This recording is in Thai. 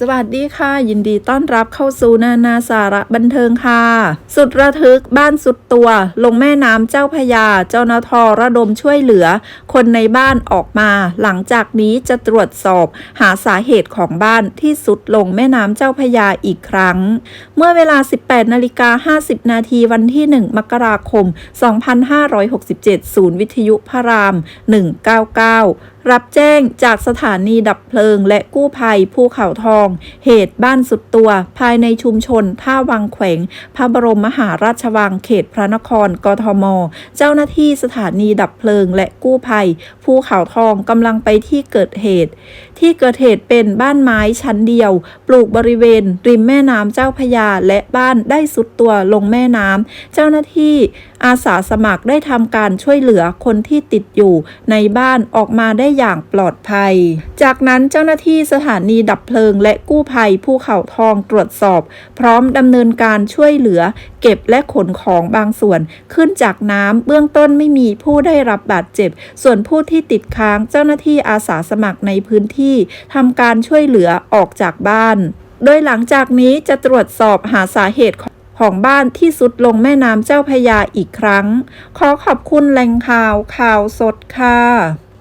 สวัสดีค่ะ ยินดีต้อนรับเข้าสู่นานาสาระบันเทิงค่ะ สุดระทึกบ้านสุดตัว ลงแม่น้ำเจ้าพยา เจ้านาทระดมช่วยเหลือ คนในบ้านออกมา หลังจากนี้จะตรวจสอบหาสาเหตุของบ้านที่สุดลงแม่น้ำเจ้าพยาอีกครั้ง เมื่อเวลา 18นาฬิกา50 นาทีวันที่ 1 มกราคม 2567 ศูนย์วิทยุพระราม 199 รับแจ้งจากสถานีดับเพลิง และกู้ภัยภูเขาทอง เหตุบ้านสุดตัว ภายในชุมชน ท่าวังแขวง พระบรมมหาราชวังเขตพระนครกทม เจ้าหน้าที่สถานีดับเพลิง และกู้ภัยภูเขาทองกำลังไปที่เกิดเหตุ ที่เกิดเหตุเป็นบ้านไม้ชั้นเดียว ปลูกบริเวณ ริมแม่น้ำเจ้าพยาและบ้านได้สุดตัวลงแม่น้ำเจ้าหน้าที่อาสาสมัครได้ทำการช่วยเหลือคนที่ติดอยู่ในบ้านออกมาได้อย่างปลอดภัย จากนั้นเจ้าหน้าที่สถานีดับเพลิงและกู้ภัยภูเขาทองตรวจสอบ พร้อมดำเนินการช่วยเหลือ เก็บและขนของบางส่วน ขึ้นจากน้ำเบื้องต้นไม่มีผู้ได้รับบาดเจ็บ ส่วนผู้ที่ติดค้างเจ้าหน้าที่อาสาสมัครในพื้นที่ทำการช่วยเหลือออกจากบ้าน โดยหลังจากนี้จะตรวจสอบหาสาเหตุของของบ้านที่สุดลงแม่น้ำเจ้าพยาอีกครั้ง ขอขอบคุณแหล่งข่าวข่าวสดค่ะ